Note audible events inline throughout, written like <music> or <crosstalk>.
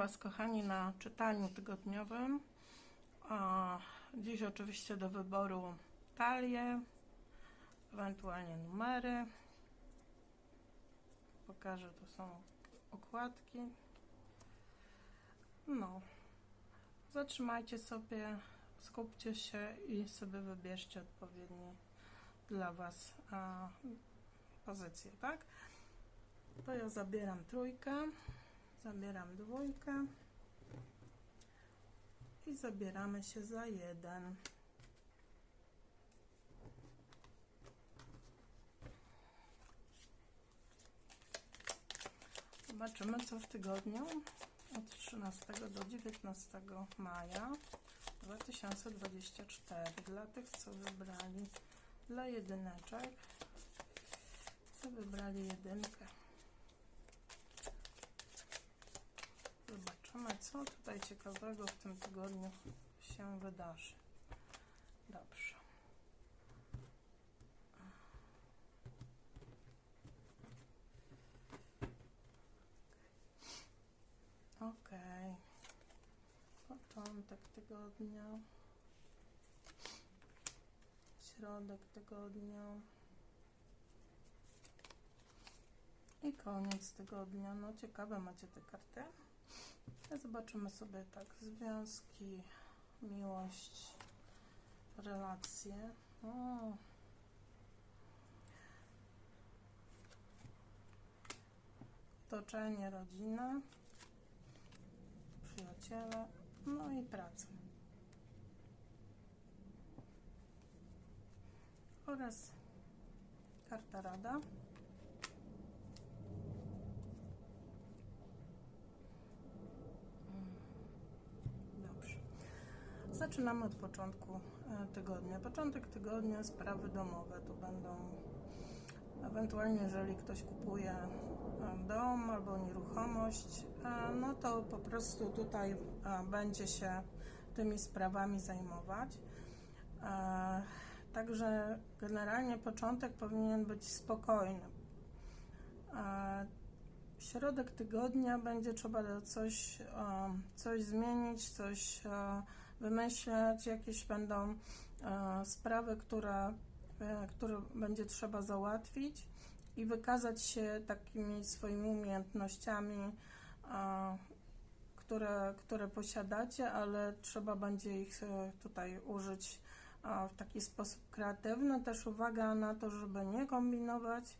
Was, kochani, na czytaniu tygodniowym. A, Dziś oczywiście do wyboru talie, ewentualnie numery. Pokażę, tu są okładki. No, zatrzymajcie sobie, skupcie się i sobie wybierzcie odpowiednie dla Was a, pozycje, tak? To ja zabieram trójkę. Zabieram dwójkę i zabieramy się za jeden. Zobaczymy, co w tygodniu od 13 do 19 maja 2024. Dla tych, co wybrali dla jedyneczek, co wybrali jedynkę. Zobaczymy, co tutaj ciekawego w tym tygodniu się wydarzy. Dobrze. Ok. Początek tygodnia. Środek tygodnia. I koniec tygodnia. No ciekawe macie te karty. Zobaczymy sobie tak związki, miłość, relacje. O. Otoczenie, rodzina, przyjaciele, no i praca. Oraz karta rada. Dobrze. Zaczynamy od początku e, tygodnia. Początek tygodnia, sprawy domowe. Tu będą ewentualnie, jeżeli ktoś kupuje e, dom albo nieruchomość, e, no to po prostu tutaj będzie się tymi sprawami zajmować. Także generalnie początek powinien być spokojny. Środek tygodnia będzie trzeba coś, coś zmienić, coś wymyśleć, jakieś będą sprawy, które, e, które będzie trzeba załatwić i wykazać się takimi swoimi umiejętnościami, które, które posiadacie, ale trzeba będzie ich e, tutaj użyć w taki sposób kreatywny. Też uwaga na to, żeby nie kombinować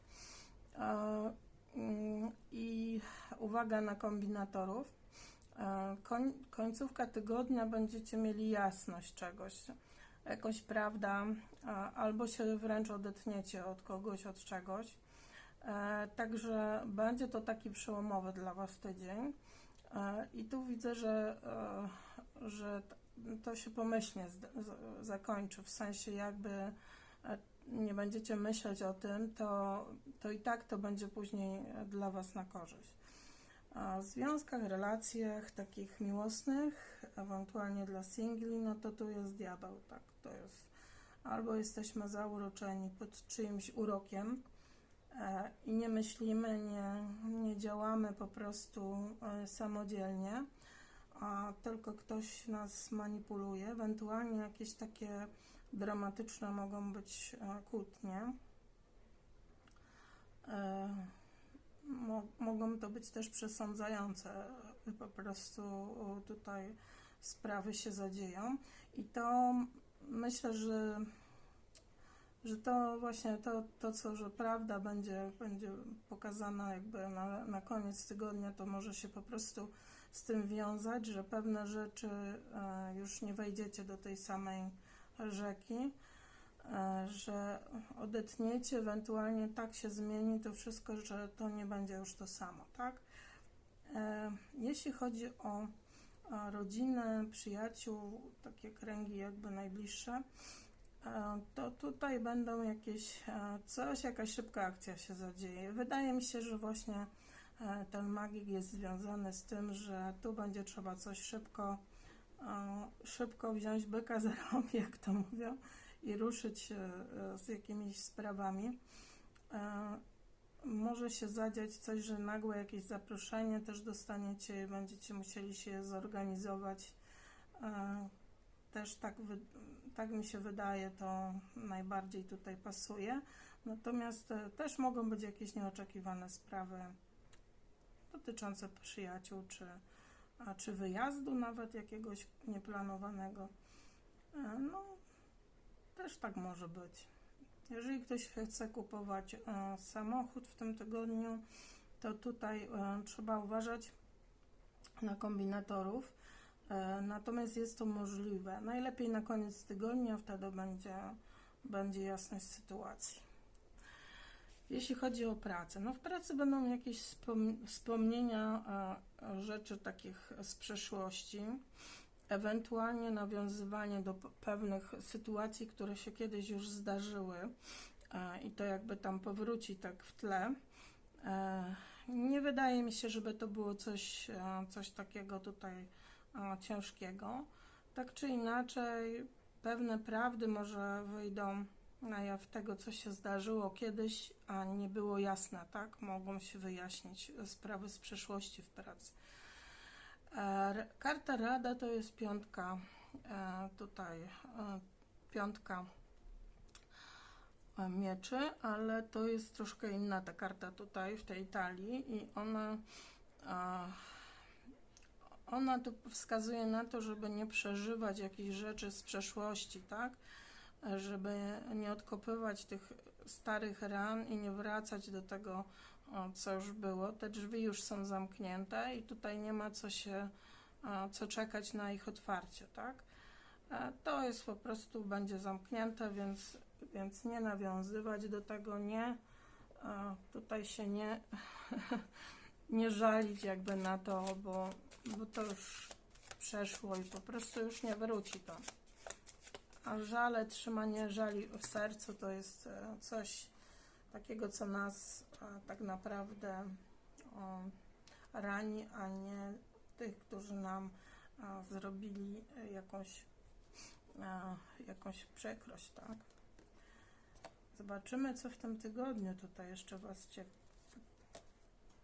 Mm, I uwaga na kombinatorów. E, koń, końcówka tygodnia będziecie mieli jasność czegoś, jakąś prawda, albo się wręcz odetniecie od kogoś, od czegoś. E, także będzie to taki przełomowy dla Was tydzień. E, I tu widzę, że, że to się pomyślnie zakończy, w sensie jakby nie będziecie myśleć o tym, to, to i tak to będzie później dla Was na korzyść. W związkach, relacjach takich miłosnych, ewentualnie dla singli, no to tu jest diabeł, tak, to jest albo jesteśmy zauroczeni pod czyimś urokiem e, i nie myślimy, nie, nie działamy po prostu e, samodzielnie, a tylko ktoś nas manipuluje, ewentualnie jakieś takie dramatyczne mogą być e, kłótnie. E, mogą to być też przesądzające, po prostu tutaj sprawy się zadzieją. I to myślę, że że to właśnie to, to co, że prawda będzie, będzie pokazana jakby na, na koniec tygodnia, to może się po prostu z tym wiązać, że pewne rzeczy e, już nie wejdziecie do tej samej rzeki, że odetniecie, ewentualnie tak się zmieni to wszystko, że to nie będzie już to samo, tak? E, jeśli chodzi o rodzinę, przyjaciół, takie kręgi jakby najbliższe, e, to tutaj będą jakieś coś, jakaś szybka akcja się zadzieje. Wydaje mi się, że właśnie ten magik jest związany z tym, że tu będzie trzeba coś szybko szybko wziąć byka <laughs> za rąk, jak to mówią, i ruszyć e, z jakimiś sprawami. E, może się zadziać coś, że nagłe jakieś zaproszenie też dostaniecie będziecie musieli się zorganizować. E, Też tak, tak mi się wydaje, to najbardziej tutaj pasuje. Natomiast też mogą być jakieś nieoczekiwane sprawy dotyczące przyjaciół, czy, czy wyjazdu nawet jakiegoś nieplanowanego. No, też tak może być. Jeżeli ktoś chce kupować e, samochód w tym tygodniu, to tutaj e, trzeba uważać na kombinatorów. E, natomiast jest to możliwe. Najlepiej na koniec tygodnia, wtedy będzie, będzie jasność sytuacji. Jeśli chodzi o pracę, no w pracy będą jakieś wspom- wspomnienia rzeczy takich z przeszłości, ewentualnie nawiązywanie do pewnych sytuacji, które się kiedyś już zdarzyły e, i to jakby tam powróci tak w tle. E, nie wydaje mi się, żeby to było coś, e, coś takiego tutaj ciężkiego. Tak czy inaczej, pewne prawdy może wyjdą na jaw tego, co się zdarzyło kiedyś, a nie było jasne, tak? Mogą się wyjaśnić sprawy z przeszłości w pracy. E, Karta Rada to jest piątka, e, tutaj e, piątka mieczy, ale to jest troszkę inna ta karta tutaj w tej talii i ona ona tu wskazuje na to, żeby nie przeżywać jakichś rzeczy z przeszłości, tak? Żeby nie odkopywać tych starych ran i nie wracać do tego, o, co już było. Te drzwi już są zamknięte i tutaj nie ma co się, a, co czekać na ich otwarcie, tak? E, To jest po prostu, będzie zamknięte, więc, więc nie nawiązywać do tego, nie, a, tutaj się nie, <laughs> nie żalić jakby na to, bo, bo to już przeszło i po prostu już nie wróci to. A żale, trzymanie żali w sercu to jest e, coś takiego, co nas tak naprawdę rani, a nie tych, którzy nam zrobili jakąś, jakąś przykrość, tak? Zobaczymy, co w tym tygodniu tutaj jeszcze Was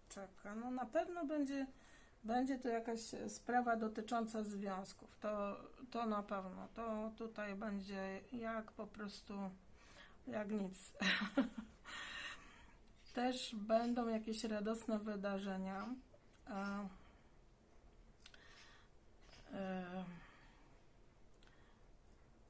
czeka. No na pewno będzie, będzie to jakaś sprawa dotycząca związków. To, to na pewno. To tutaj będzie jak po prostu, jak nic. <laughs> Też będą jakieś radosne wydarzenia. E, e,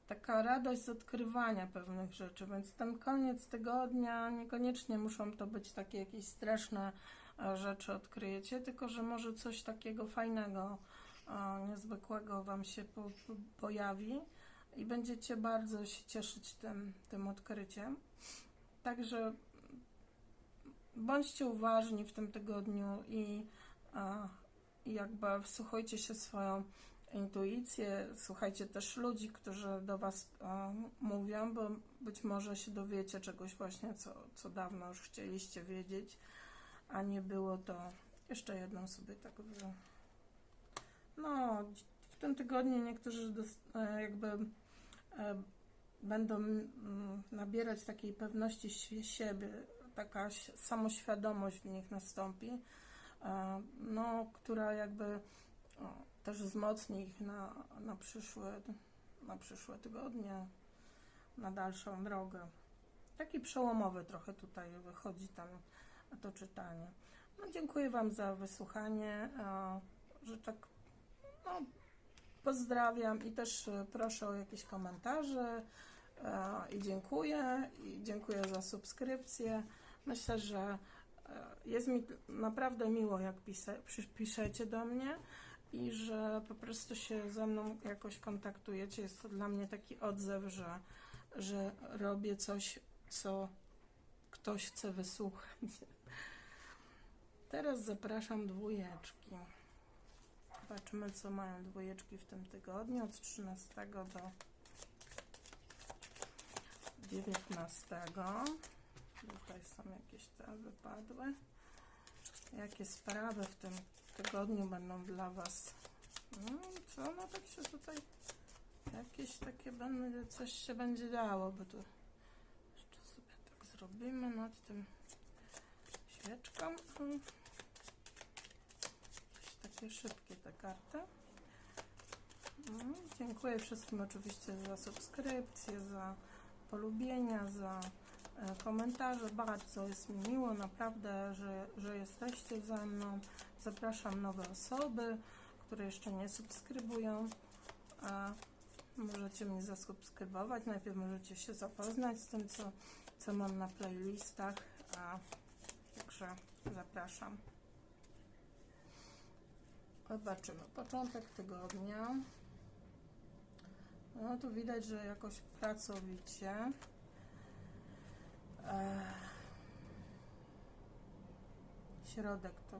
taka radość z odkrywania pewnych rzeczy, więc ten koniec tygodnia niekoniecznie muszą to być takie jakieś straszne e, rzeczy odkryjecie, tylko że może coś takiego fajnego, niezwykłego Wam się po, po, pojawi i będziecie bardzo się cieszyć tym, tym odkryciem. Także bądźcie uważni w tym tygodniu i, jakby wsłuchajcie się swoją intuicję, słuchajcie też ludzi, którzy do Was e, mówią, bo być może się dowiecie czegoś właśnie, co, co dawno już chcieliście wiedzieć, a nie było to. Jeszcze jedną sobie tak. No, w tym tygodniu niektórzy e, jakby będą mm, nabierać takiej pewności sie- siebie, taka samoświadomość w nich nastąpi, e, no, która jakby też wzmocni ich na, na, przyszłe, na przyszłe tygodnie, na dalszą drogę. Taki przełomowy trochę tutaj wychodzi tam to czytanie. No, dziękuję Wam za wysłuchanie, e, że tak no, pozdrawiam i też e, proszę o jakieś komentarze e, i dziękuję i dziękuję za subskrypcję. Myślę, że e, jest mi naprawdę miło, jak przy- piszecie do mnie i że po prostu się ze mną jakoś kontaktujecie. Jest to dla mnie taki odzew, że, że robię coś, co ktoś chce wysłuchać. Teraz zapraszam dwójeczki. Zobaczymy, co mają dwójeczki w tym tygodniu od 13 do 19. Tutaj są jakieś te wypadły. Jakie sprawy w tym tygodniu będą dla Was? No, co no tak się tutaj jakieś takie będą, coś się będzie działo, bo tu jeszcze sobie tak zrobimy nad tym świeczką. Takie szybkie te karty. Mm, Dziękuję wszystkim oczywiście za subskrypcję, za polubienia, za e, komentarze. Bardzo jest mi miło, naprawdę, że, że jesteście ze mną. Zapraszam nowe osoby, które jeszcze nie subskrybują. A możecie mnie zasubskrybować. Najpierw możecie się zapoznać z tym, co, co mam na playlistach. A, także zapraszam. Zobaczymy. Początek tygodnia. No tu widać, że jakoś pracowicie. Środek to,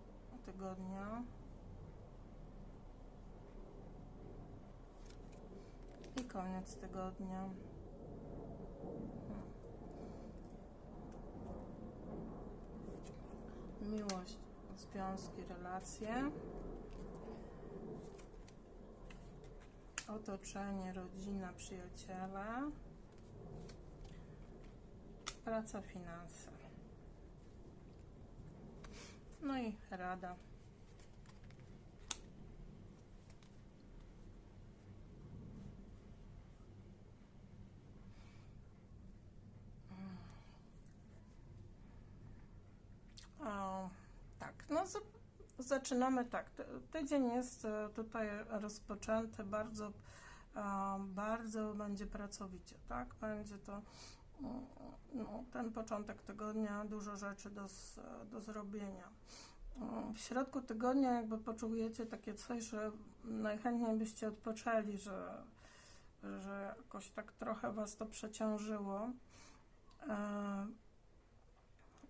tygodnia. I koniec tygodnia. Miłość, związki, relacje. Otoczenie, rodzina, przyjaciele. Praca, finanse. No i rada. O, tak, no z, zaczynamy tak. Ty- Tydzień jest e, tutaj rozpoczęty bardzo, e, bardzo będzie pracowicie, tak? Będzie to mm, no, ten początek tygodnia, dużo rzeczy do, do zrobienia. Mm, W środku tygodnia jakby poczujecie takie coś, że najchętniej byście odpoczęli, że, że jakoś tak trochę was to przeciążyło.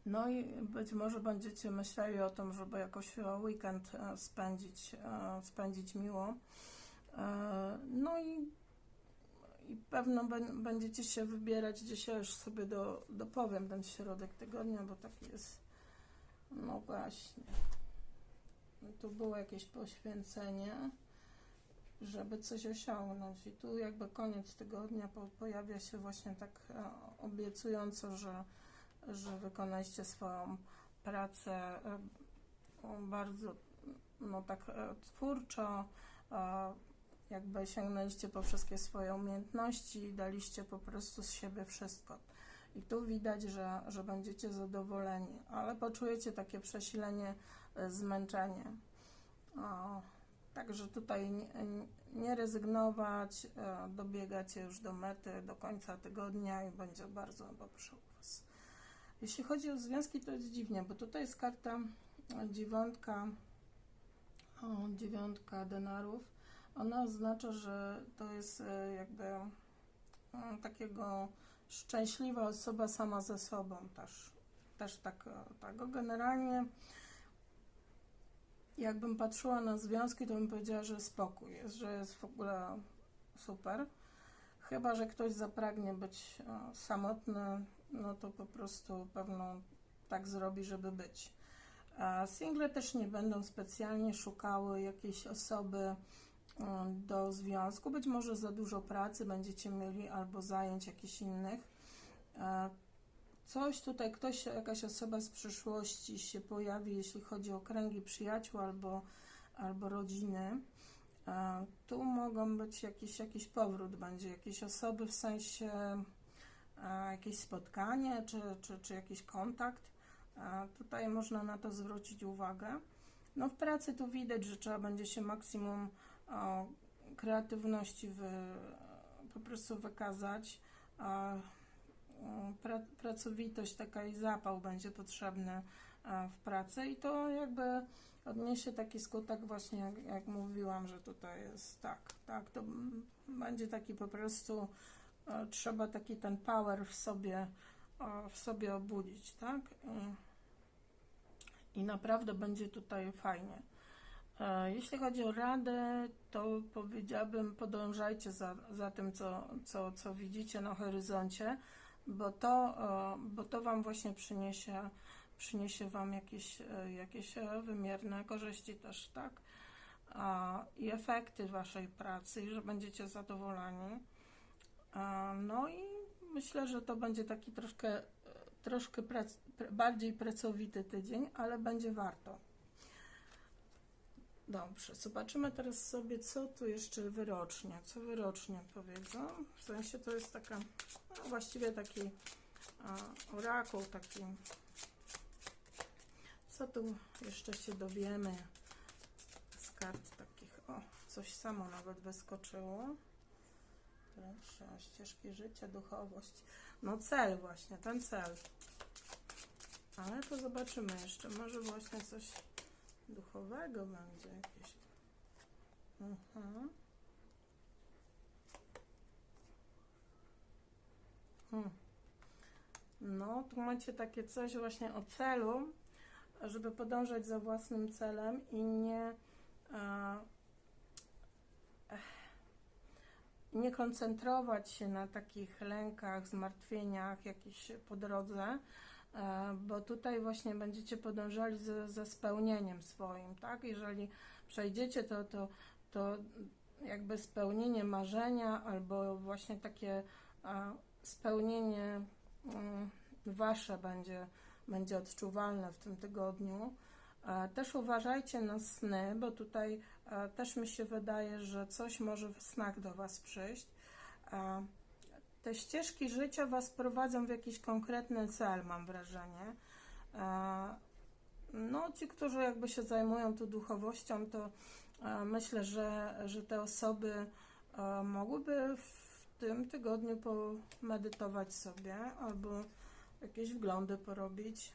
No i być może będziecie myśleli o tym, żeby jakoś e, weekend e, spędzić, e, spędzić miło. No i, i pewno bę- będziecie się wybierać, gdzieś ja już sobie do, dopowiem ten środek tygodnia, bo taki jest, no właśnie. Tu było jakieś poświęcenie, żeby coś osiągnąć i tu jakby koniec tygodnia po, pojawia się właśnie tak obiecująco, że że wykonaliście swoją pracę e, bardzo no tak e, twórczo, e, jakby sięgnęliście po wszystkie swoje umiejętności i daliście po prostu z siebie wszystko. I tu widać, że, że będziecie zadowoleni, ale poczujecie takie przesilenie, zmęczenie. O, Także tutaj nie, nie rezygnować, dobiegacie już do mety, do końca tygodnia i będzie bardzo dobrze u Was. Jeśli chodzi o związki, to jest dziwnie, bo tutaj jest karta e, dziewiątka, o, dziewiątka denarów. Ona oznacza, że to jest e, jakby mm, takiego szczęśliwa osoba sama ze sobą też. Też tak, e, tak. Generalnie jakbym patrzyła na związki, to bym powiedziała, że spokój jest, że jest w ogóle super. Chyba, że ktoś zapragnie być e, samotny, no to po prostu pewno tak zrobi, żeby być. A single też nie będą specjalnie szukały jakiejś osoby e, do związku. Być może za dużo pracy będziecie mieli albo zajęć jakichś innych. Coś tutaj, ktoś, jakaś osoba z przyszłości się pojawi, jeśli chodzi o kręgi przyjaciół albo, albo rodziny. Tu mogą być jakiś, jakiś powrót, będzie jakieś osoby w sensie jakieś spotkanie czy, czy, czy jakiś kontakt. E, Tutaj można na to zwrócić uwagę. No w pracy tu widać, że trzeba będzie się maksimum o, kreatywności wy, po prostu wykazać. E, pra, pracowitość, taka i zapał będzie potrzebny e, w pracy i to jakby odniesie taki skutek właśnie jak, jak mówiłam, że tutaj jest tak, tak, to będzie taki po prostu e, trzeba taki ten power w sobie e, w sobie obudzić, tak? I, naprawdę będzie tutaj fajnie. E, Jeśli chodzi o radę, to powiedziałabym, podążajcie za, za tym, co, co, co widzicie na horyzoncie bo to, e, bo to Wam właśnie przyniesie, przyniesie Wam jakieś, e, jakieś e, wymierne korzyści też, tak? I efekty Waszej pracy, że będziecie zadowoleni. No i myślę, że to będzie taki troszkę, troszkę prac, pr- bardziej pracowity tydzień, ale będzie warto. Dobrze, zobaczymy teraz sobie, co tu jeszcze wyrocznie, co wyrocznie powiedzą. W sensie to jest taka, no właściwie taki orakuł, taki. Co tu jeszcze się dowiemy z kart takich? O, coś samo nawet wyskoczyło. Proszę, ścieżki życia, duchowość. No cel właśnie, ten cel. Ale to zobaczymy jeszcze. Może właśnie coś duchowego będzie jakieś. Mhm. Hmm. No, tu macie takie coś właśnie o celu, żeby podążać za własnym celem i nie e, nie koncentrować się na takich lękach, zmartwieniach jakichś po drodze, e, bo tutaj właśnie będziecie podążali ze, ze spełnieniem swoim, tak? Jeżeli przejdziecie to, to, to jakby spełnienie marzenia albo właśnie takie e, spełnienie mm, wasze będzie, będzie odczuwalne w tym tygodniu. E, Też uważajcie na sny, bo tutaj e, też mi się wydaje, że coś może w snach do Was przyjść. E, Te ścieżki życia Was prowadzą w jakiś konkretny cel, mam wrażenie. No, ci, którzy jakby się zajmują tu duchowością, to myślę, że, że te osoby mogłyby w tym tygodniu pomedytować sobie albo jakieś wglądy porobić.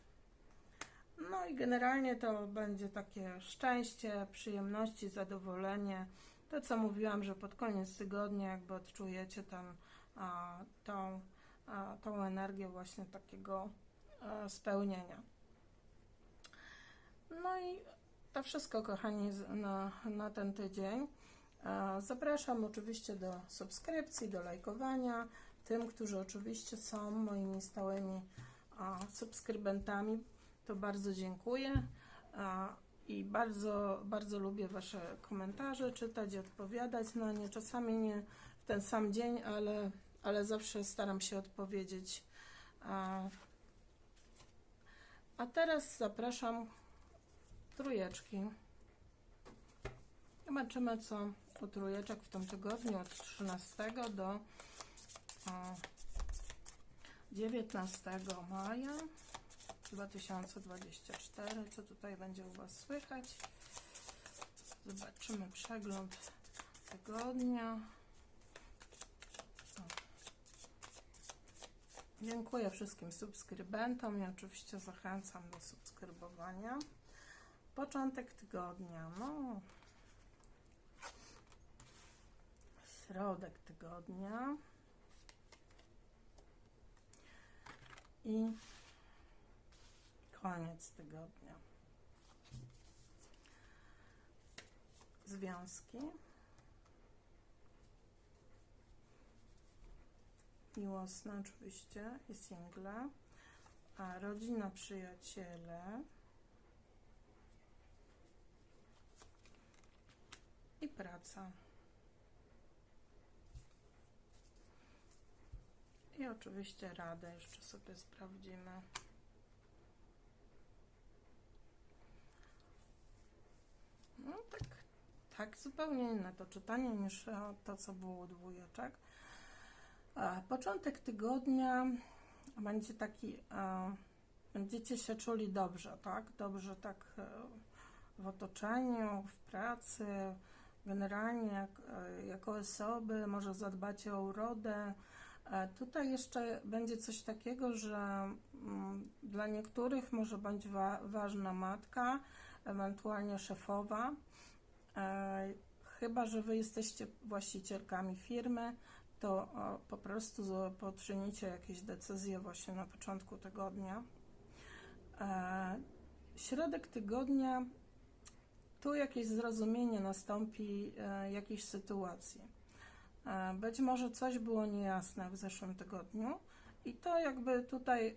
No i generalnie to będzie takie szczęście, przyjemności, zadowolenie. To, co mówiłam, że pod koniec tygodnia jakby odczujecie tam a, tą, a, tą energię właśnie takiego a, spełnienia. No i to wszystko, kochani, na, na ten tydzień. E, Zapraszam oczywiście do subskrypcji, do lajkowania. Tym, którzy oczywiście są moimi stałymi subskrybentami, to bardzo dziękuję i bardzo, bardzo lubię Wasze komentarze czytać i odpowiadać na nie. Czasami nie w ten sam dzień, ale, ale zawsze staram się odpowiedzieć. A, teraz zapraszam trójeczki. Zobaczymy, co u trójeczek w tym tygodniu od 13 do o, 19 maja 2024. Co tutaj będzie u Was słychać? Zobaczymy przegląd tygodnia. O. Dziękuję wszystkim subskrybentom i oczywiście zachęcam do subskrybowania. Początek tygodnia, no. Środek tygodnia. I koniec tygodnia. Związki. Miłosne oczywiście i single. A rodzina, przyjaciele. I praca. I oczywiście radę jeszcze sobie sprawdzimy. No tak, tak zupełnie inne to czytanie niż e, to, co było dwójeczek. E, Początek tygodnia będzie taki, e, będziecie się czuli dobrze, tak? Dobrze tak w otoczeniu, w pracy, generalnie jak, jako osoby, może zadbacie o urodę. Tutaj jeszcze będzie coś takiego, że mm, dla niektórych może być wa ważna matka, ewentualnie szefowa. E, Chyba, że Wy jesteście właścicielkami firmy, to po prostu poczynicie jakieś decyzje właśnie na początku tygodnia. E, Środek tygodnia, tu jakieś zrozumienie nastąpi e, jakiejś sytuacji. Być może coś było niejasne w zeszłym tygodniu i to jakby tutaj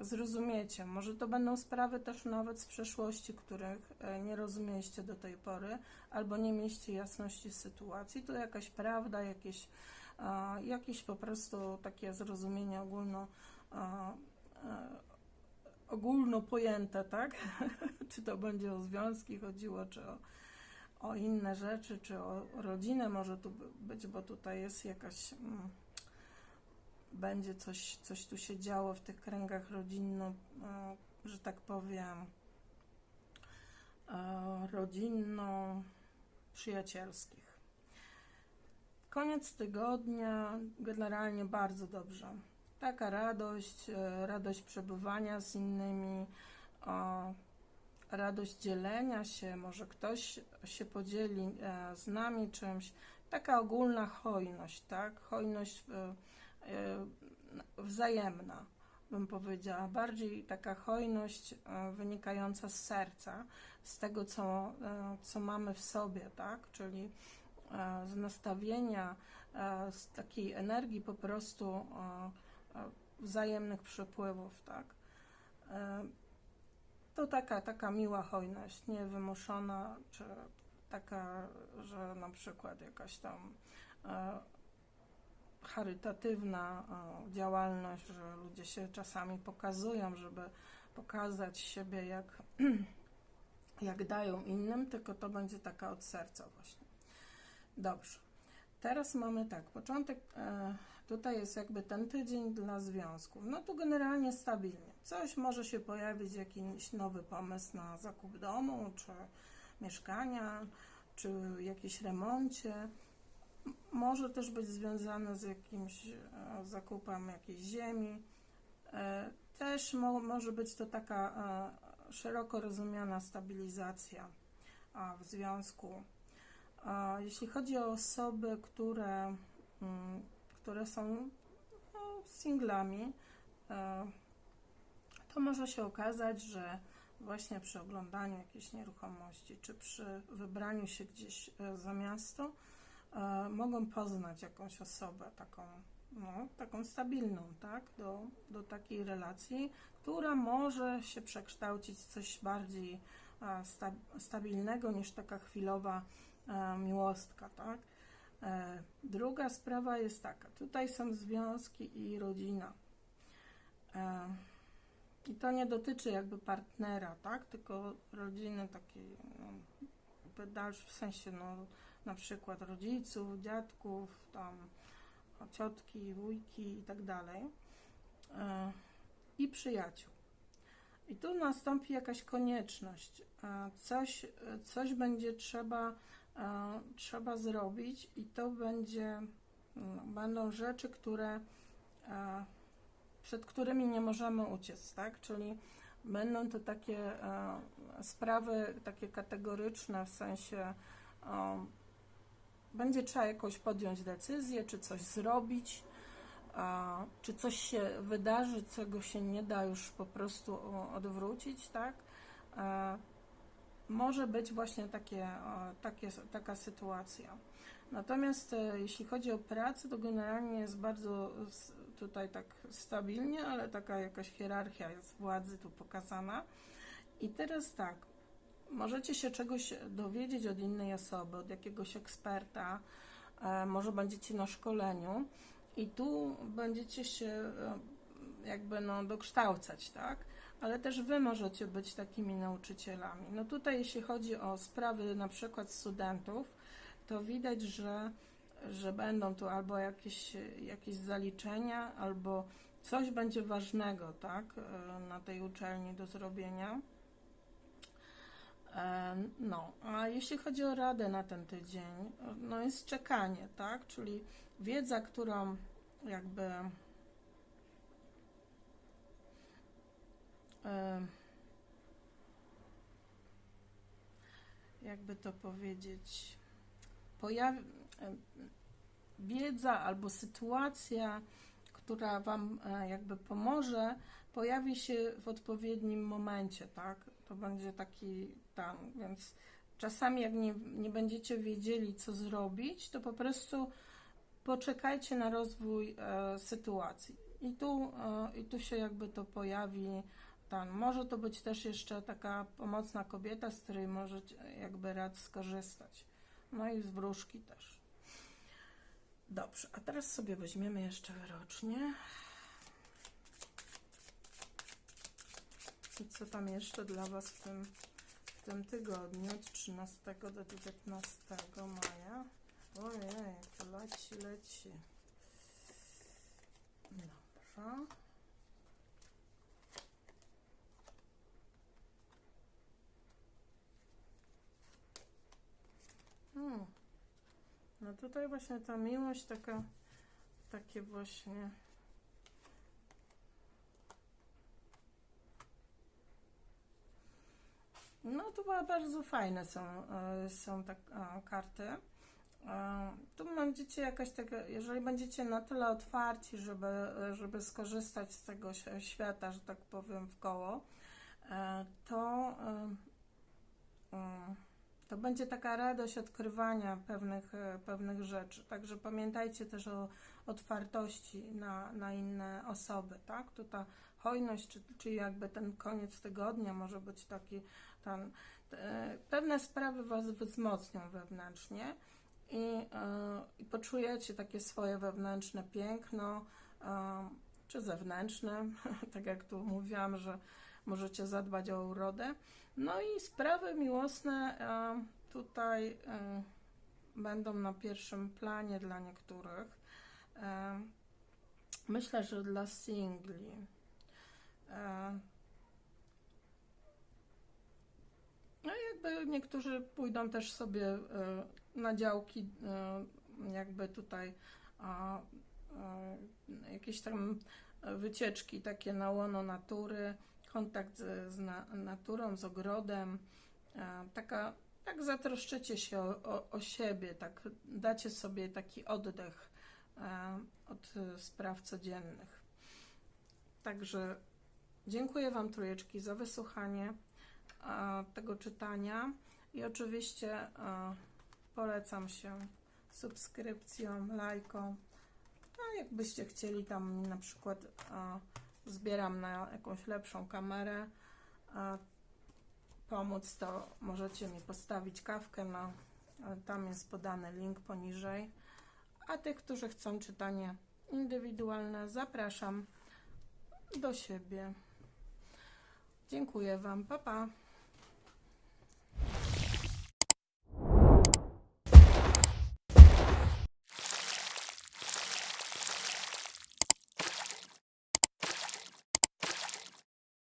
zrozumiecie. Może to będą sprawy też nawet z przeszłości, których e, nie rozumieliście do tej pory, albo nie mieliście jasności sytuacji. To jakaś prawda, jakieś, e, jakieś po prostu takie zrozumienie ogólno, e, ogólno pojęte, tak? <laughs> czy to będzie o związki chodziło, czy o, o inne rzeczy, czy o rodzinę może tu by- być, bo tutaj jest jakaś. Będzie coś, coś tu się działo w tych kręgach rodzinno, e, że tak powiem, e, rodzinno-przyjacielskich. Koniec tygodnia generalnie bardzo dobrze. Taka radość, e, radość przebywania z innymi, radość dzielenia się, może ktoś się podzieli z nami czymś. Taka ogólna hojność, tak? Hojność e, wzajemna, bym powiedziała. Bardziej taka hojność e, wynikająca z serca, z tego, co, e, co mamy w sobie, tak? Czyli z nastawienia, z takiej energii po prostu wzajemnych przepływów, tak? To taka, taka miła hojność, niewymuszona, czy taka, że na przykład jakaś tam charytatywna e, działalność, że ludzie się czasami pokazują, żeby pokazać siebie, jak, <clears throat> jak dają innym, tylko to będzie taka od serca właśnie. Dobrze. Teraz mamy tak, początek, e, tutaj jest jakby ten tydzień dla związków. No tu generalnie stabilnie. Coś może się pojawić, jakiś nowy pomysł na zakup domu, czy mieszkania, czy jakiś remoncie. Może też być związane z jakimś e, zakupem jakiejś ziemi. E, Też mo, może być to taka e, szeroko rozumiana stabilizacja w związku. Jeśli chodzi o osoby, które, mm, które są no, singlami, to może się okazać, że właśnie przy oglądaniu jakiejś nieruchomości, czy przy wybraniu się gdzieś za miasto, mogą poznać jakąś osobę taką, no, taką stabilną, tak, do, do takiej relacji, która może się przekształcić w coś bardziej e, sta, stabilnego niż taka chwilowa e, miłostka, tak. E, Druga sprawa jest taka, tutaj są związki i rodzina. E, I to nie dotyczy jakby partnera, tak, tylko rodziny takiej, no, jakby dalsz, w sensie, no, na przykład rodziców, dziadków, tam ciotki, wujki i tak dalej. E, I przyjaciół. I tu nastąpi jakaś konieczność. E, Coś, coś będzie trzeba, e, trzeba zrobić i to będzie, no, będą rzeczy, które, przed którymi nie możemy uciec, tak? Czyli będą to takie sprawy takie kategoryczne, w sensie będzie trzeba jakoś podjąć decyzję, czy coś zrobić, czy coś się wydarzy, czego się nie da już po prostu odwrócić, tak? Może być właśnie takie, takie, taka sytuacja. Natomiast e, jeśli chodzi o pracę, to generalnie jest bardzo tutaj tak stabilnie, ale taka jakaś hierarchia jest władzy tu pokazana. I teraz tak, możecie się czegoś dowiedzieć od innej osoby, od jakiegoś eksperta, e, może będziecie na szkoleniu i tu będziecie się e, jakby no, dokształcać, tak? Ale też wy możecie być takimi nauczycielami. No tutaj jeśli chodzi o sprawy na przykład studentów, to widać, że, że będą tu albo jakieś, jakieś zaliczenia, albo coś będzie ważnego, tak? e, Na tej uczelni do zrobienia. E, No, a jeśli chodzi o radę na ten tydzień, no jest czekanie, tak? Czyli wiedza, którą jakby e, jakby to powiedzieć, pojawi, e, wiedza albo sytuacja, która Wam jakby pomoże, pojawi się w odpowiednim momencie, tak? To będzie taki tam, więc czasami jak nie, nie będziecie wiedzieli, co zrobić, to po prostu poczekajcie na rozwój e, sytuacji. I tu, e, I tu się jakby to pojawi. Tam. Może to być też jeszcze taka pomocna kobieta, z której możecie jakby rad skorzystać. No i z wróżki też. Dobrze, a teraz sobie weźmiemy jeszcze rocznie. I co tam jeszcze dla Was w tym, w tym tygodniu od 13 do 19 maja? Ojej, to leci, leci. Dobrze. Hmm. No tutaj właśnie ta miłość taka, takie właśnie No to ba- bardzo fajne są, e, są tak e, karty. E, Tu będziecie jakaś taka, jeżeli będziecie na tyle otwarci, żeby, żeby skorzystać z tego świata, że tak powiem, w koło, e, to, e, to będzie taka radość odkrywania pewnych, pewnych rzeczy. Także pamiętajcie też o otwartości na, na inne osoby, tak? Tu ta hojność, czy, czy jakby ten koniec tygodnia może być taki, pewne sprawy Was wzmocnią wewnętrznie i, e, i poczujecie takie swoje wewnętrzne piękno, e, czy zewnętrzne, <laughs> tak jak tu mówiłam, że możecie zadbać o urodę. No i sprawy miłosne e, tutaj będą na pierwszym planie dla niektórych. Myślę, że dla singli. E, No jakby niektórzy pójdą też sobie e, na działki, e, jakby tutaj jakieś tam wycieczki takie na łono natury, kontakt z, z na, naturą, z ogrodem, taka, tak zatroszczycie się o, o, o siebie, tak dacie sobie taki oddech od spraw codziennych. Także dziękuję Wam trójeczki za wysłuchanie e, tego czytania i oczywiście e, polecam się subskrypcją, lajką. A jakbyście chcieli tam na przykład e, zbieram na jakąś lepszą kamerę pomóc, to możecie mi postawić kawkę na tam jest podany link poniżej. A tych, którzy chcą czytanie indywidualne, zapraszam do siebie. Dziękuję Wam. Pa, pa.